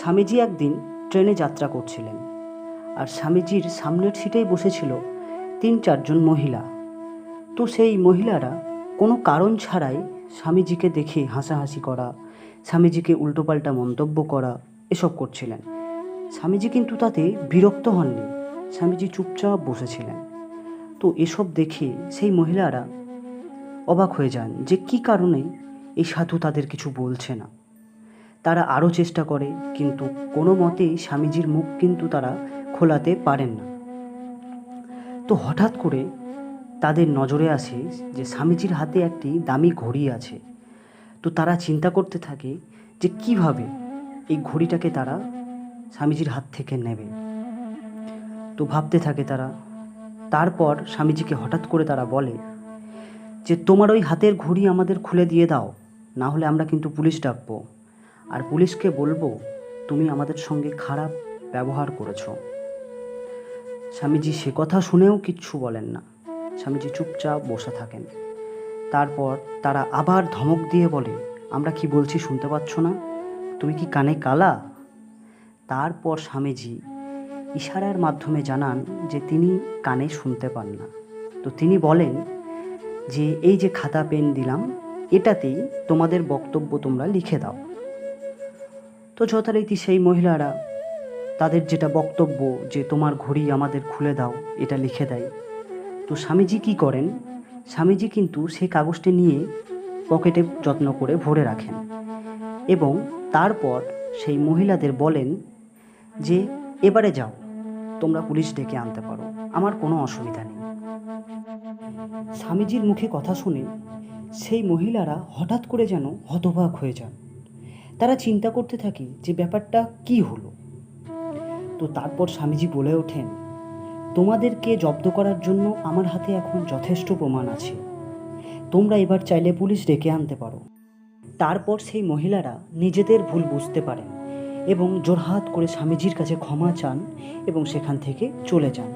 স্বামীজি একদিন ট্রেনে যাত্রা করছিলেন। আর স্বামীজির সামনের সিটেই বসেছিল তিন চারজন মহিলা। তো সেই মহিলারা কোনো কারণ ছাড়াই স্বামীজিকে দেখে হাসাহাসি করা, স্বামীজিকে উল্টোপাল্টা মন্তব্য করা, এসব করছিলেন। স্বামীজি কিন্তু তাতে বিরক্ত হননি, স্বামীজি চুপচাপ বসেছিলেন। তো এসব দেখে সেই মহিলারা অবাক হয়ে যান যে কী কারণে এই সাধু তাদের কিছু বলছে না। তারা আরও চেষ্টা করে, কিন্তু কোনো মতেই স্বামীজির মুখ কিন্তু তারা খোলাতে পারেন না। তো হঠাৎ করে তাদের নজরে আসে যে স্বামীজির হাতে একটি দামি ঘড়ি আছে। তো তারা চিন্তা করতে থাকে যে কীভাবে এই ঘড়িটাকে তারা স্বামীজির হাত থেকে নেবে। তো ভাবতে থাকে তারা। তারপর স্বামীজিকে হঠাৎ করে তারা বলে যে, তোমার ওই হাতের ঘড়ি আমাদের খুলে দিয়ে দাও, না হলে আমরা কিন্তু পুলিশ ডাকবো। আর পুলিশকে বলব, তুমি আমাদের সঙ্গে খারাপ ব্যবহার করেছ। স্বামীজি সে কথা শুনেও কিচ্ছু বলেন না। স্বামীজি চুপচাপ বসে থাকেন। তারপর তারা আবার ধমক দিয়ে বলে, আমরা কি বলছি শুনতে পাচ্ছ না? তুমি কি কানে কালা? তারপর স্বামীজি ইশারার মাধ্যমে জানান যে তিনি কানে শুনতে পান না। তো তিনি বলেন যে, এই যে খাতা, পেন দিলাম, এটাতেই তোমাদের বক্তব্য তোমরা লিখে দাও। তো যথারীতি সেই মহিলারা, তাদের যেটা বক্তব্য যে তোমার ঘড়ি আমাদের খুলে দাও, এটা লিখে দেয়। তো স্বামীজি কি করেন? স্বামীজি কিন্তু সেই কাগজটি নিয়ে পকেটে যত্ন করে ভরে রাখেন এবং তারপর সেই মহিলাদের বলেন যে, এবারে যাও, তোমরা পুলিশ ডেকে আনতে পারো, আমার কোনো অসুবিধা নেই। স্বামীজির মুখে কথা শুনে সেই মহিলারা হঠাৎ করে যেন হতবাক হয়ে যান। তারা চিন্তা করতে থাকে যে ব্যাপারটা কি হলো। তো তারপর স্বামীজি বলে ওঠেন, তোমাদেরকে জব্দ করার জন্য আমার হাতে এখন যথেষ্ট প্রমাণ আছে। তোমরা এবার চাইলে পুলিশ ডেকে আনতে পারো। তারপর সেই মহিলারা নিজেদের ভুল বুঝতে পারেন এবং জোরহাত করে স্বামীজির কাছে ক্ষমা চান এবং সেখান থেকে চলে যান।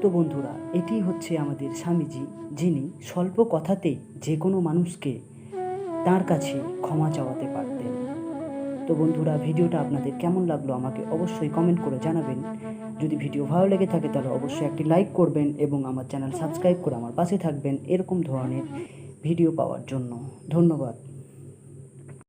তো বন্ধুরা, এটি হচ্ছে আমাদের স্বামীজি, যিনি স্বল্প কথাতেই যে কোনো মানুষকে তার কাছে ক্ষমা চাওয়াতে পারতেন। তো বন্ধুরা, ভিডিওটা আপনাদের কেমন লাগল আমাকে অবশ্যই কমেন্ট করে জানাবেন। যদি ভিডিও ভালো লেগে থাকে তাহলে অবশ্যই একটি লাইক করবেন এবং আমার চ্যানেল সাবস্ক্রাইব করে আমার পাশে থাকবেন, এরকম ধরনের ভিডিও পাওয়ার জন্য। ধন্যবাদ।